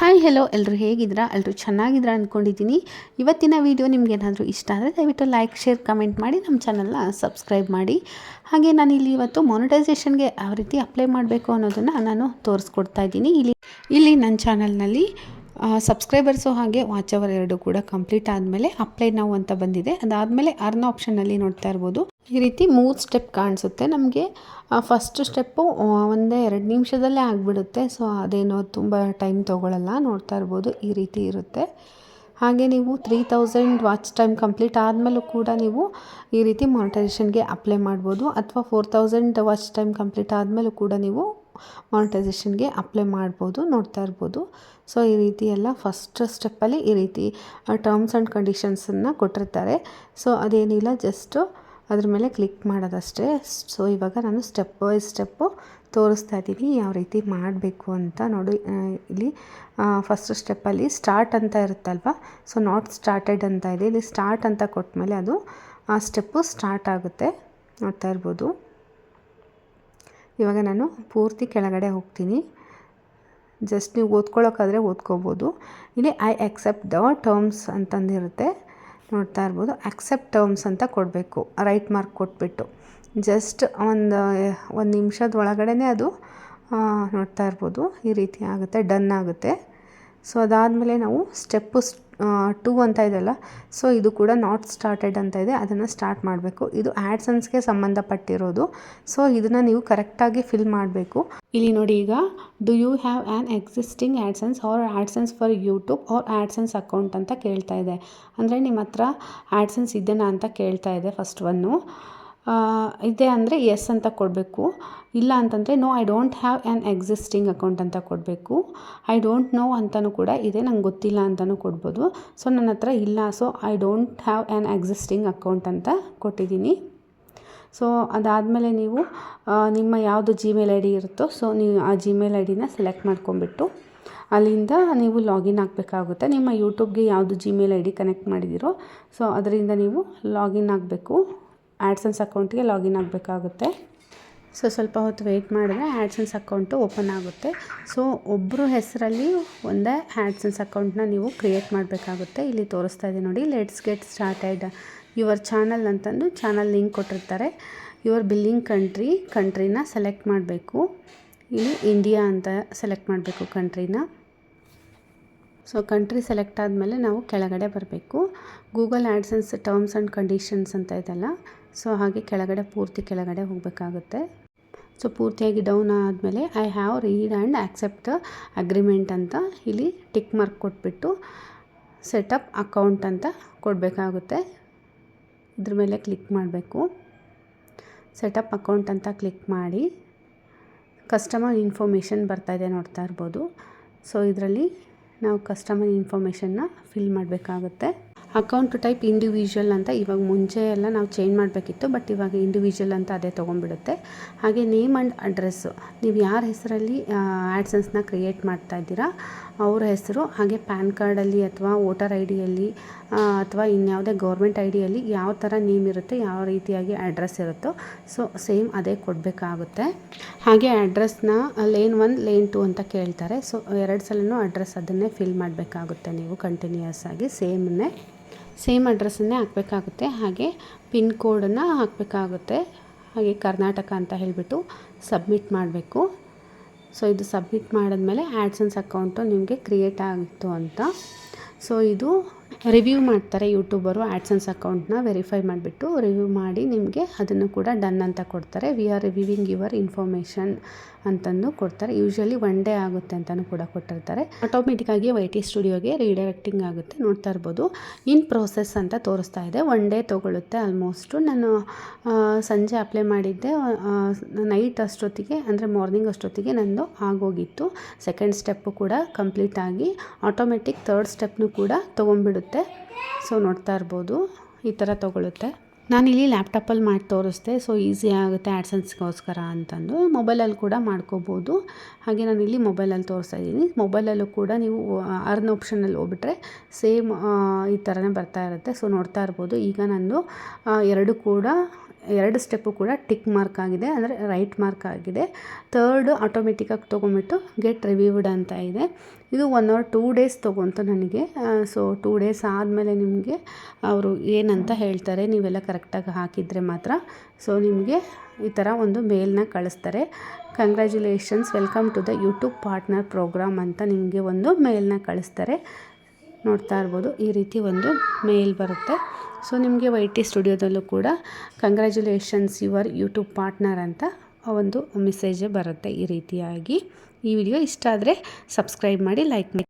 Hi hello ಎಲ್ಲರೂ ಹೇಗಿದ್ದೀರಾ ಎಲ್ಲರೂ ಚೆನ್ನಾಗಿದ್ದೀರಾ ಅಂದ್ಕೊಂಡಿದ್ದೀನಿ ಇವತ್ತಿನ ವಿಡಿಯೋ ನಿಮ್ಗೆ ಏನಾದರೂ ಇಷ್ಟ ಆದರೆ ದಯವಿಟ್ಟು ಲೈಕ್ ಶೇರ್ ಕಮೆಂಟ್ ಮಾಡಿ ನಮ್ಮ ಚಾನಲ್ನ ಸಬ್ಸ್ಕ್ರೈಬ್ ಮಾಡಿ. ಹಾಗೆ ನಾನು ಇಲ್ಲಿ ಇವತ್ತು ಮೊನಿಟೈಸೇಷನ್ಗೆ ಯಾವ ರೀತಿ ಅಪ್ಲೈ ಮಾಡಬೇಕು ಅನ್ನೋದನ್ನು ನಾನು ತೋರಿಸ್ಕೊಡ್ತಾ ಇದ್ದೀನಿ. ಇಲ್ಲಿ ಇಲ್ಲಿ ನನ್ನ ಚಾನಲ್ನಲ್ಲಿ ಸಬ್ಸ್ಕ್ರೈಬರ್ಸು ಹಾಗೆ ವಾಚ್ ಅವರ್ ಎರಡು ಕೂಡ ಕಂಪ್ಲೀಟ್ ಆದಮೇಲೆ ಅಪ್ಲೈ ನಾವು ಅಂತ ಬಂದಿದೆ. ಅದಾದಮೇಲೆ ಅರ್ನ್ ಆಪ್ಷನಲ್ಲಿ ನೋಡ್ತಾ ಇರ್ಬೋದು. ಈ ರೀತಿ ಮೂರು ಸ್ಟೆಪ್ ಕಾಣಿಸುತ್ತೆ. ನಮಗೆ ಫಸ್ಟ್ ಸ್ಟೆಪ್ಪು ಒಂದೇ ಎರಡು ನಿಮಿಷದಲ್ಲೇ ಆಗಿಬಿಡುತ್ತೆ. ಸೊ ಅದೇನೋ ತುಂಬ ಟೈಮ್ ತೊಗೊಳ್ಳಲ್ಲ ನೋಡ್ತಾ ಇರ್ಬೋದು, ಈ ರೀತಿ ಇರುತ್ತೆ. ಹಾಗೆ ನೀವು three thousand watch time complete ಆದಮೇಲೂ ಕೂಡ ನೀವು ಈ ರೀತಿ ಮಾನಿಟೈಸೇಷನ್ಗೆ ಅಪ್ಲೈ ಮಾಡ್ಬೋದು. ಅಥವಾ four thousand watch time complete ಆದಮೇಲೂ ಕೂಡ ನೀವು ಮಾನಿಟೈಸೇಷನ್ಗೆ ಅಪ್ಲೈ ಮಾಡ್ಬೋದು. ನೋಡ್ತಾ ಇರ್ಬೋದು. ಸೊ ಈ ರೀತಿ ಎಲ್ಲ ಫಸ್ಟ್ ಸ್ಟೆಪ್ಪಲ್ಲಿ ಈ ರೀತಿ ಟರ್ಮ್ಸ್ ಆ್ಯಂಡ್ ಕಂಡೀಷನ್ಸನ್ನು ಕೊಟ್ಟಿರ್ತಾರೆ. ಸೊ ಅದೇನಿಲ್ಲ ಜಸ್ಟು ಅದ್ರ ಮೇಲೆ ಕ್ಲಿಕ್ ಮಾಡೋದಷ್ಟೇ. ಸೊ ಇವಾಗ ನಾನು ಸ್ಟೆಪ್ ಬೈ ಸ್ಟೆಪ್ಪು ತೋರಿಸ್ತಾ ಇದ್ದೀನಿ ಯಾವ ರೀತಿ ಮಾಡಬೇಕು ಅಂತ ನೋಡಿ ಇಲ್ಲಿ ಫಸ್ಟ್ ಸ್ಟೆಪ್ಪಲ್ಲಿ ಸ್ಟಾರ್ಟ್ ಅಂತ ಇರುತ್ತಲ್ವ? ಸೊ ನಾಟ್ ಸ್ಟಾರ್ಟೆಡ್ ಅಂತ ಇದೆ. ಇಲ್ಲಿ ಸ್ಟಾರ್ಟ್ ಅಂತ ಕೊಟ್ಟಮೇಲೆ ಅದು, ಆ ಸ್ಟೆಪ್ಪು ಸ್ಟಾರ್ಟ್ ಆಗುತ್ತೆ. ನೋಡ್ತಾ ಇರ್ಬೋದು. ಇವಾಗ ನಾನು ಪೂರ್ತಿ ಕೆಳಗಡೆ ಹೋಗ್ತೀನಿ. ಜಸ್ಟ್ ನೀವು ಓದ್ಕೊಳ್ಳೋಕ್ಕಾದರೆ ಓದ್ಕೋಬೋದು. ಇಲ್ಲಿ ಐ ಆಕ್ಸೆಪ್ಟ್ ದ ಟರ್ಮ್ಸ್ ಅಂತಂದಿರುತ್ತೆ. ನೋಡ್ತಾ ಇರ್ಬೋದು. ಆಕ್ಸೆಪ್ಟ್ ಟರ್ಮ್ಸ್ ಅಂತ ಕೊಡಬೇಕು. ರೈಟ್ ಮಾರ್ಕ್ ಕೊಟ್ಬಿಟ್ಟು. ಜಸ್ಟ್ ಒಂದು ಒಂದು ನಿಮಿಷದ ಒಳಗಡೆ ಅದು ನೋಡ್ತಾ ಇರ್ಬೋದು. ಈ ರೀತಿ ಆಗುತ್ತೆ. ಡನ್ ಆಗುತ್ತೆ. ಸೊ ಅದಾದಮೇಲೆ ನಾವು ಸ್ಟೆಪ್ಪು ಟೂ ಅಂತ ಇದೆಯಲ್ಲ ಸೊ ಇದು ಕೂಡ ನಾಟ್ ಸ್ಟಾರ್ಟೆಡ್ ಅಂತ ಇದೆ, ಅದನ್ನು ಸ್ಟಾರ್ಟ್ ಮಾಡಬೇಕು. ಇದು ಆ್ಯಡ್ಸನ್ಸ್ಗೆ ಸಂಬಂಧಪಟ್ಟಿರೋದು. ಸೊ ಇದನ್ನು ನೀವು ಕರೆಕ್ಟಾಗಿ ಫಿಲ್ ಮಾಡಬೇಕು. ಇಲ್ಲಿ ನೋಡಿ ಈಗ do you have an existing AdSense or AdSense for YouTube or AdSense account ಅಂತ ಕೇಳ್ತಾ ಇದೆ. ಅಂದರೆ ನಿಮ್ಮ ಹತ್ರ ಆ್ಯಡ್ಸನ್ಸ್ ಇದೆಯಾ ಅಂತ ಕೇಳ್ತಾ ಇದೆ ಫಸ್ಟ್ ಒನ್ನು ಇದೆ ಅಂದರೆ ಎಸ್ ಅಂತ ಕೊಡಬೇಕು. ಇಲ್ಲ ಅಂತಂದರೆ no I don't have an existing account ಅಂತ ಕೊಡಬೇಕು. ಐ ಡೋಂಟ್ ನೋ ಅಂತಲೂ ಕೂಡ ಇದೆ, ನಂಗೆ ಗೊತ್ತಿಲ್ಲ ಅಂತಲೂ ಕೊಡ್ಬೋದು. ಸೊ ನನ್ನ ಹತ್ರ ಇಲ್ಲ so I don't have an existing account ಅಂತ ಕೊಟ್ಟಿದ್ದೀನಿ. ಸೊ ಅದಾದಮೇಲೆ ನೀವು ನಿಮ್ಮ ಯಾವುದು ಜಿಮೇಲ್ ಐ ಡಿ ಇರುತ್ತೋ ಸೊ ನೀವು ಆ ಜಿಮೇಲ್ ಐ ಡಿನ ಸೆಲೆಕ್ಟ್ ಮಾಡ್ಕೊಂಬಿಟ್ಟು ಅಲ್ಲಿಂದ ನೀವು ಲಾಗಿನ್ ಆಗಬೇಕಾಗುತ್ತೆ. ನಿಮ್ಮ ಯೂಟ್ಯೂಬ್ಗೆ ಯಾವುದು ಜಿಮೇಲ್ ಐ ಡಿ ಕನೆಕ್ಟ್ ಮಾಡಿದ್ದೀರೋ ಸೊ ಅದರಿಂದ ನೀವು ಲಾಗಿನ್ ಆಗಬೇಕು. ಆ್ಯಡ್ಸನ್ಸ್ ಅಕೌಂಟ್ಗೆ ಲಾಗಿನ್ ಆಗಬೇಕಾಗುತ್ತೆ. ಸೊ ಸ್ವಲ್ಪ ಹೊತ್ತು ವೆಯ್ಟ್ ಮಾಡಿದ್ರೆ ಆ್ಯಡ್ಸನ್ಸ್ ಅಕೌಂಟು ಓಪನ್ ಆಗುತ್ತೆ. ಸೊ ಒಬ್ಬರು ಹೆಸರಲ್ಲಿ ಒಂದೇ ಆ್ಯಡ್ಸನ್ಸ್ ಅಕೌಂಟ್ನ ನೀವು ಕ್ರಿಯೇಟ್ ಮಾಡಬೇಕಾಗುತ್ತೆ. ಇಲ್ಲಿ ತೋರಿಸ್ತಾ ಇದೆ ನೋಡಿ, let's get started. Your channel ಅಂತಂದು ಚಾನಲ್ ಲಿಂಕ್ ಕೊಟ್ಟಿರ್ತಾರೆ. ಯುವರ್ ಬಿಲ್ಲಿಂಗ್ ಕಂಟ್ರಿ, ಕಂಟ್ರಿನ ಸೆಲೆಕ್ಟ್ ಮಾಡಬೇಕು. ಇಲ್ಲಿ ಇಂಡಿಯಾ ಅಂತ ಸೆಲೆಕ್ಟ್ ಮಾಡಬೇಕು ಕಂಟ್ರಿನ. ಸೊ ಕಂಟ್ರಿ ಸೆಲೆಕ್ಟ್ ಆದಮೇಲೆ ನಾವು ಕೆಳಗಡೆ ಬರಬೇಕು. Google AdSense terms and conditions ಅಂತ ಇದೆಲ್ಲ. ಸೊ ಹಾಗೆ ಕೆಳಗಡೆ ಪೂರ್ತಿ ಕೆಳಗಡೆ ಹೋಗಬೇಕಾಗುತ್ತೆ. ಸೊ ಪೂರ್ತಿಯಾಗಿ ಡೌನ್ ಆದಮೇಲೆ I have read and accept agreement ಅಂತ ಇಲ್ಲಿ ಟಿಕ್ ಮಾರ್ಕ್ ಕೊಟ್ಬಿಟ್ಟು ಸೆಟಪ್ ಅಕೌಂಟ್ ಅಂತ ಕೊಡಬೇಕಾಗುತ್ತೆ. ಇದ್ರ ಮೇಲೆ ಕ್ಲಿಕ್ ಮಾಡಬೇಕು. ಸೆಟಪ್ ಅಕೌಂಟ್ ಅಂತ ಕ್ಲಿಕ್ ಮಾಡಿ. ಕಸ್ಟಮರ್ ಇನ್ಫಾರ್ಮೇಷನ್ ಬರ್ತಾಯಿದೆ ನೋಡ್ತಾ ಇರ್ಬೋದು. ಸೊ ಇದರಲ್ಲಿ ನಾವು ಕಸ್ಟಮರ್ ಇನ್ಫಾರ್ಮೇಷನ್ನ ಫಿಲ್ ಮಾಡಬೇಕಾಗುತ್ತೆ. ಅಕೌಂಟ್ ಟೈಪ್ ಇಂಡಿವಿಜುವಲ್ ಅಂತ ಇವಾಗ ಮುಂಚೆ ಎಲ್ಲ ನಾವು ಚೇಂಜ್ ಮಾಡಬೇಕಿತ್ತು ಬಟ್ ಇವಾಗ ಇಂಡಿವಿಜುವಲ್ ಅಂತ ಅದೇ ತೊಗೊಂಡ್ಬಿಡುತ್ತೆ. ಹಾಗೆ ನೇಮ್ ಆ್ಯಂಡ್ ಅಡ್ರೆಸ್ಸು ನೀವು ಯಾರ ಹೆಸರಲ್ಲಿ ಆ್ಯಡ್ಸನ್ಸ್ನ ಕ್ರಿಯೇಟ್ ಮಾಡ್ತಾ ಇದ್ದೀರಾ, ಅವರ ಹೆಸರು, ಹಾಗೆ ಪ್ಯಾನ್ ಕಾರ್ಡಲ್ಲಿ ಅಥವಾ ವೋಟರ್ ಐ ಡಿಯಲ್ಲಿ ಅಥವಾ ಇನ್ಯಾವುದೇ ಗೌರ್ಮೆಂಟ್ ಐ ಡಿಯಲ್ಲಿ ಯಾವ ಥರ ನೇಮ್ ಇರುತ್ತೆ, ಯಾವ ರೀತಿಯಾಗಿ ಅಡ್ರೆಸ್ ಇರುತ್ತೋ ಸೊ ಸೇಮ್ ಅದೇ ಕೊಡಬೇಕಾಗುತ್ತೆ. ಹಾಗೆ ಅಡ್ರೆಸ್ನ ಲೇನ್ ಒನ್ ಲೇನ್ ಟು ಅಂತ ಕೇಳ್ತಾರೆ. ಸೊ ಎರಡು ಸಲನೂ ಅಡ್ರೆಸ್ ಅದನ್ನೇ ಫಿಲ್ ಮಾಡಬೇಕಾಗುತ್ತೆ ನೀವು ಕಂಟಿನ್ಯೂಯಸ್ ಆಗಿ ಸೇಮನ್ನೇ ಸೇಮ್ ಅಡ್ರೆಸ್ಸನ್ನೇ ಹಾಕಬೇಕಾಗುತ್ತೆ. ಹಾಗೆ ಪಿನ್ ಕೋಡನ್ನು ಹಾಕಬೇಕಾಗುತ್ತೆ. ಹಾಗೆ ಕರ್ನಾಟಕ ಅಂತ ಹೇಳಿಬಿಟ್ಟು ಸಬ್ಮಿಟ್ ಮಾಡಬೇಕು. ಸೊ, ಇದು ಸಬ್ಮಿಟ್ ಮಾಡಿದ್ಮೇಲೆ ಆ್ಯಡ್ಸನ್ಸ್ ಅಕೌಂಟು ನಿಮಗೆ ಕ್ರಿಯೇಟ್ ಆಗಿತ್ತು ಅಂತ. ಸೊ, ಇದು ರಿವ್ಯೂ ಮಾಡ್ತಾರೆ ಯೂಟ್ಯೂಬರು ಆ್ಯಡ್ಸನ್ಸ್ ಅಕೌಂಟ್ನ ವೆರಿಫೈ ಮಾಡಿಬಿಟ್ಟು ರಿವ್ಯೂ ಮಾಡಿ ನಿಮಗೆ ಅದನ್ನು ಕೂಡ ಡನ್ ಅಂತ ಕೊಡ್ತಾರೆ. We are reviewing your information ಅಂತಂದು ಕೊಡ್ತಾರೆ. ಯೂಶ್ವಲಿ ಒನ್ ಡೇ ಆಗುತ್ತೆ ಅಂತಲೂ ಕೂಡ ಕೊಟ್ಟಿರ್ತಾರೆ. ಆಟೋಮೆಟಿಕ್ಕಾಗಿ ವೈ ಟಿ ಸ್ಟುಡಿಯೋಗೆ ರೀಡೈರೆಕ್ಟಿಂಗ್ ಆಗುತ್ತೆ. ನೋಡ್ತಾ ಇರ್ಬೋದು. ಇನ್ ಪ್ರೋಸೆಸ್ ಅಂತ ತೋರಿಸ್ತಾ ಇದೆ. ಒನ್ ಡೇ ತೊಗೊಳುತ್ತೆ ಆಲ್ಮೋಸ್ಟು ನಾನು ಸಂಜೆ ಅಪ್ಲೈ ಮಾಡಿದ್ದೆ. ನೈಟ್ ಅಷ್ಟೊತ್ತಿಗೆ, ಅಂದರೆ ಮಾರ್ನಿಂಗ್ ಅಷ್ಟೊತ್ತಿಗೆ ನಂದು ಆಗೋಗಿತ್ತು. ಸೆಕೆಂಡ್ ಸ್ಟೆಪ್ಪು ಕೂಡ ಕಂಪ್ಲೀಟ್ ಆಗಿ ಆಟೋಮೆಟಿಕ್ ಥರ್ಡ್ ಸ್ಟೆಪ್ನು ಕೂಡ ತೊಗೊಂಡ್ಬಿಡುತ್ತೆ ಸೊ ನೋಡ್ತಾ ಇರ್ಬೋದು. ಈ ಥರ ತೊಗೊಳುತ್ತೆ. ಇಲ್ಲಿ ಲ್ಯಾಪ್ಟಾಪಲ್ಲಿ ಮಾಡಿ ತೋರಿಸ್ದೆ. ಸೊ ಈಸಿ ಆಗುತ್ತೆ ಆ್ಯಡ್ಸನ್ಸ್ಗೋಸ್ಕರ ಅಂತಂದು. ಮೊಬೈಲಲ್ಲಿ ಕೂಡ ಮಾಡ್ಕೋಬೋದು. ಹಾಗೆ ನಾನು ಇಲ್ಲಿ ಮೊಬೈಲಲ್ಲಿ ತೋರಿಸ್ತಾ ಇದ್ದೀನಿ. ಮೊಬೈಲಲ್ಲೂ ಕೂಡ ನೀವು ಅರ್ನ್ ಆಪ್ಷನಲ್ಲಿ ಹೋಗ್ಬಿಟ್ರೆ ಸೇಮ್ ಈ ಥರನೇ ಬರ್ತಾ ಇರುತ್ತೆ. ಸೊ ನೋಡ್ತಾ ಇರ್ಬೋದು. ಈಗ ನಂದು ಎರಡು ಕೂಡ, ಎರಡು ಸ್ಟೆಪ್ಪು ಕೂಡ ಟಿಕ್ ಮಾರ್ಕ್ ಆಗಿದೆ. ಅಂದರೆ ರೈಟ್ ಮಾರ್ಕ್ ಆಗಿದೆ. ತರ್ಡ್ ಆಟೋಮೆಟಿಕ್ಕಾಗಿ ತೊಗೊಂಬಿಟ್ಟು ಗೆಟ್ ರಿವ್ಯೂವ್ಡ್ ಅಂತ ಇದೆ. ಇದು ಒನ್ ಆರ್ ಟೂ ಡೇಸ್ ತೊಗೊಂತು ನನಗೆ. ಸೊ ಟೂ ಡೇಸ್ ಆದಮೇಲೆ ನಿಮಗೆ ಅವರು ಏನಂತ ಹೇಳ್ತಾರೆ, ನೀವೆಲ್ಲ ಕರೆಕ್ಟಾಗಿ ಹಾಕಿದರೆ ಮಾತ್ರ. ಸೊ ನಿಮಗೆ ಈ ಥರ ಒಂದು ಮೇಲ್ನ ಕಳಿಸ್ತಾರೆ. Congratulations welcome to the YouTube partner program ಅಂತ ನಿಮಗೆ ಒಂದು ಮೇಲ್ನ ಕಳಿಸ್ತಾರೆ. ನೋಡ್ತಾ ಇರ್ಬೋದು, ಈ ರೀತಿ ಒಂದು ಮೇಲ್ ಬರುತ್ತೆ. ಸೊ ನಿಮಗೆ ವೈ ಟಿ ಸ್ಟುಡಿಯೋದಲ್ಲೂ ಕೂಡ ಕಂಗ್ರ್ಯಾಚುಲೇಷನ್ಸ್ ಯುವರ್ ಯೂಟ್ಯೂಬ್ ಪಾರ್ಟ್ನರ್ ಅಂತ ಒಂದು ಮೆಸೇಜ್ ಬರುತ್ತೆ ಈ ರೀತಿಯಾಗಿ. ಈ ವಿಡಿಯೋ ಇಷ್ಟ ಆದರೆ ಸಬ್ಸ್ಕ್ರೈಬ್ ಮಾಡಿ ಲೈಕ್ ಮಾಡಿ.